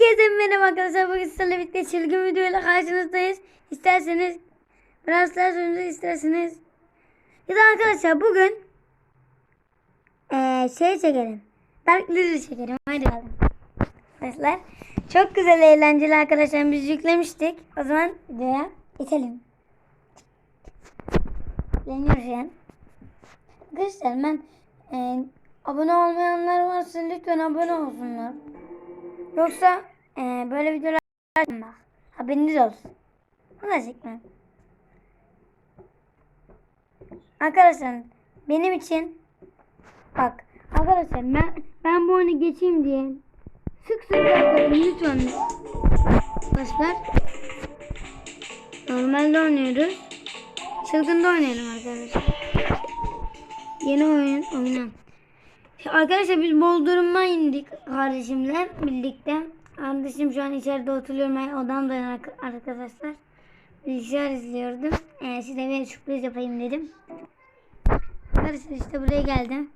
Herkese merhaba arkadaşlar. Bugün sizlerle birlikte çılgın videoyla karşınızdayız. İsterseniz biraz daha isterseniz. Ya da arkadaşlar bugün eee şey çekelim. Dark Lily çekelim. Hadi bakalım. Arkadaşlar çok güzel eğlenceli arkadaşlar. Biz yüklemiştik. O zaman videoya geçelim. Yükleniyor şu an. Arkadaşlar ben eee, abone olmayanlar varsa lütfen abone olsunlar. Yoksa e, böyle videolar bak. Haberiniz olsun. Gerçekten. Arkadaşlar benim için bak arkadaşlar ben ben bu oyunu geçeyim diye sık sık yapıyorum lütfen. Arkadaşlar normalde oynuyoruz. Çılgında oynayalım arkadaşlar. Yeni oyun oynayalım. Arkadaşlar biz Boldurum'a indik kardeşimle birlikte. Kardeşim şu an içeride oturuyorum. Ben odamdayım ark- arkadaşlar. Bilgisayar izliyordum. Ee, size bir sürpriz yapayım dedim. Arkadaşlar işte buraya geldim.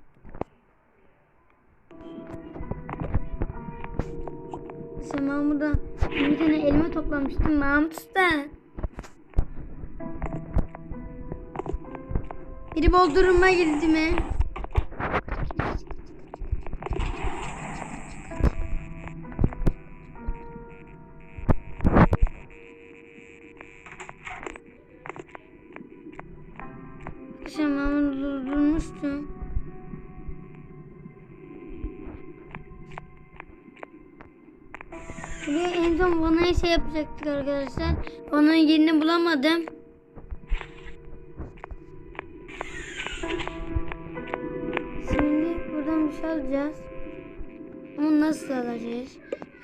İşte burada bir tane elma toplamıştım. Mahmut Usta. Biri Boldurum'a girdi mi? Arkadaşlar ben bunu durdurmuştum. Buraya en son Vana'ya şey yapacaktık arkadaşlar. Vana'nın yerini bulamadım. Şimdi buradan bir şey alacağız. Ama nasıl alacağız?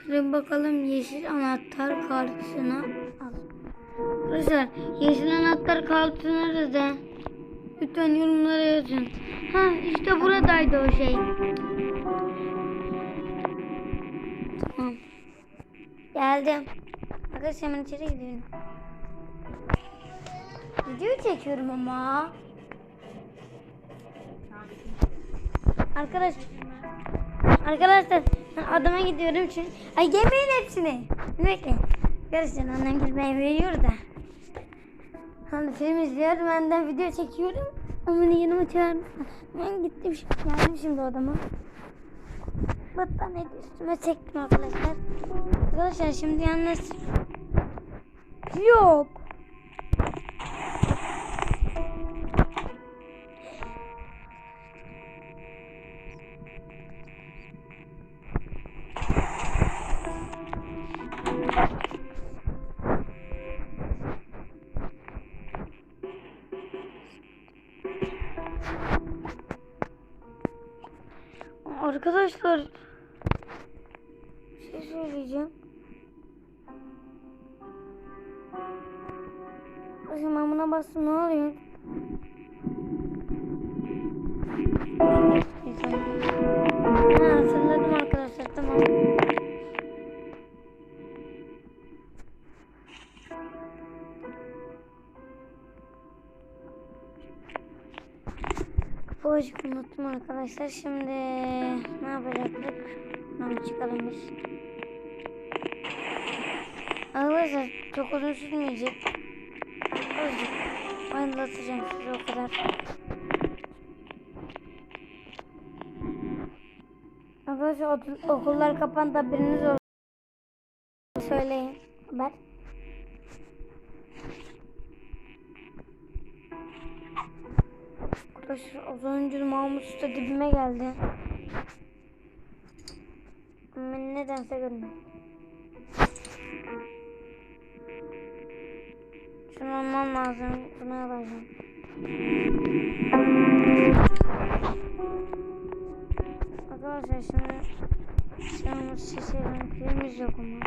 Şuraya bakalım yeşil anahtar kartısına al. Arkadaşlar yeşil anahtar kartı nerede? Lütfen yorumlara yazın. Ha işte buradaydı o şey. Tamam. Geldim. Arkadaşlar hemen içeri gidiyorum. Video çekiyorum ama. Arkadaş Arkadaşlar adama gidiyorum çünkü ay yemeyin hepsini. Bekle. Arkadaşlar annem gülmeyi veriyor da. Hani film izliyor ben de video çekiyorum. Ama beni yanıma çağırdı. Ben gittim şimdi geldim şimdi odama. Battaniye üstüme çektim arkadaşlar. Arkadaşlar şimdi yalnız yok. Arkadaşlar şey söyleyeceğim. Bakın ben buna bastım ne oluyor? Kapıcık unuttum arkadaşlar. Şimdi ne yapacaktık? Hemen çıkalım biz. Arkadaşlar çok uzun sürmeyecek. Azıcık anlatacağım size o kadar. Arkadaşlar okul- okullar kapandı haberiniz olsun. Söyleyin. Haber. Arkadaşlar az önce Mahmut Usta dibime geldi. Ben nedense görmedim. Şunu almam lazım. Bunu alacağım. Arkadaşlar şimdi Şamur şişerin filmimiz yok ama.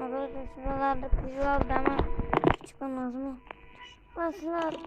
Arkadaşlar şuralarda kız vardı ama çıkamaz mı? Nasıl?